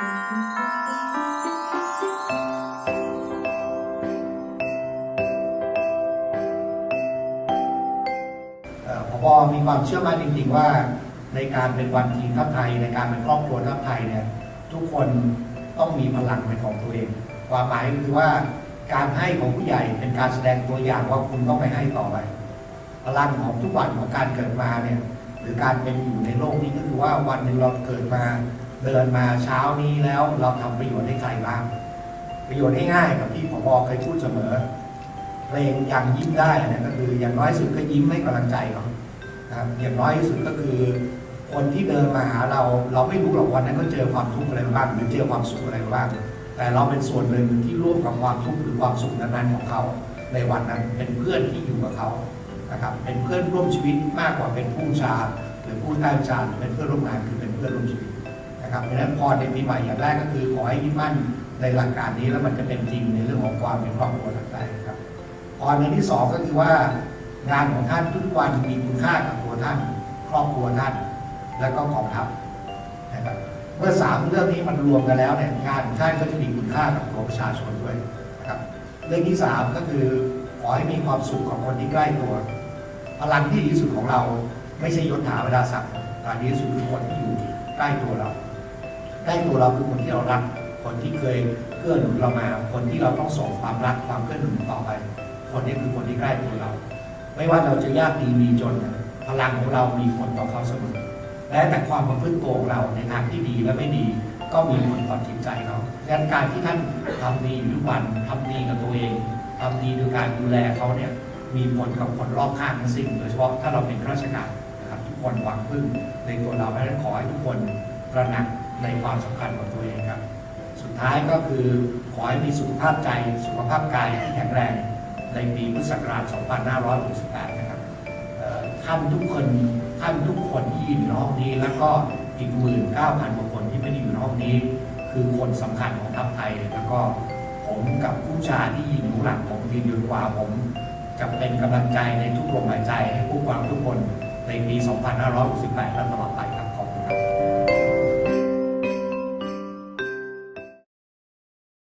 เอ่อพบมีความเชื่อมั่นจริงๆว่า ในการเป็นวันทีมทัพไทย ในการเป็นครอบครัวทัพไทยเนี่ยทุกคนต้องมีพลังเป็นของตัวเองความหมายคือว่าการให้ของผู้ใหญ่เป็นการแสดงตัวอย่างว่าคุณต้องไปให้ต่อไป พลังของทุกวันของการเกิดมาเนี่ยหรือการเป็นอยู่ในโลกนี้ก็คือว่าวันหนึ่งเราเกิดมา เดินมาเช้านี้แล้วเราทำประโยชน์ให้ใครบ้าง ประโยชน์ง่ายๆกับที่ผบเคยพูดเสมอ เพลงยังยิ้มได้นี่ยก็คืออย่างน้อยสุดก็ยิ้มให้กำลังใจเขานะครับอย่างน้อยที่สุดก็คือ คนที่เดินมาหาเราเราไม่รู้หรอกวันนั้นเขาเจอความทุกข์อะไรบ้างหรือเจอความสุขอะไรบ้างแต่เราเป็นส่วนหนึ่งที่ร่วมกับความทุกข์หรือความสุขนั้นๆของเขา ในวันนั้นเป็นเพื่อนที่อยู่กับเขานะครับเป็นเพื่อนร่วมชีวิตมากกว่าเป็นผู้ชาหรือผู้ใต้ชารือเป็นเพื่อนร่วมงานคือเป็นเพื่อนร่วมชีวิต นะครับเพราะฉะนั้นพรในปีใหม่อย่างแรกก็คือขอให้ยึดมั่นในหลักการนี้แล้วมันจะเป็นจริงในเรื่องของความเป็นครอบครัวทั้งใจครับพรในที่สองก็คือว่างานของท่านทุกวันมีคุณค่ากับตัวท่าน ครอบครัวท่าน และก็กองทัพนะครับเมื่อสามเรื่องนี้มันรวมกันแล้วเนี่ยงานของท่านก็จะมีคุณค่ากับตัวประชาชนด้วยนะครับเรื่องที่สามก็คือขอให้มีความสุขของคนที่ใกล้ตัวพลังที่ดีที่สุดของเราไม่ใช่ยศถาบรรดาศักดิ์แต่ดีที่สุดคือคนที่อยู่ใกล้ตัวเรา ล้ตัวเราคือคนที่เรารัก คนที่เคยเกื้อหนุนเรามา คนที่เราต้องส่งความรักความเกื้อหนุนต่อไป คนนี้คือคนที่ใกล้ตัวเรา ไม่ว่าเราจะยากดีมีจน พลังของเรามีผลต่อเขาเสมอ และแต่ความประพฤติตัวของเราในทางที่ดีและไม่ดีก็มีผลต่อจิตใจเราดังการที่ท่านทำดีอยู่ทุกวันทำดีกับตัวเองทำดีโดยการดูแลเขาเนี่ยมีผลกับคนรอบข้างทั้งสิ้นโดยเฉพาะถ้าเราเป็นข้าราชการนะครับทุกคนหวังพึ่งในตัวเราและขอให้ทุกคนตระหนัก ในความสำคัญของตัวเองครับ สุดท้ายก็คือขอให้มีสุขภาพใจ สุขภาพกายที่แข็งแรง ในปีพุทธศักราช 2568 นะครับท่านทุกคนท่านทุกคนที่อยู่ในห้องนี้แล้วก็อีก 19,000กว่าคนที่ไม่ได้อยู่ในห้องนี้ คือคนสำคัญของทัพไทยแล้วก็ผมกับผู้ชาที่ยืนอยู่หลังผมยืนอยู่ขวาผมจะเป็นกำลังใจในทุกลมหายใจให้ผู้กวางทุกคนในปี 2568 และตลอดไปครับ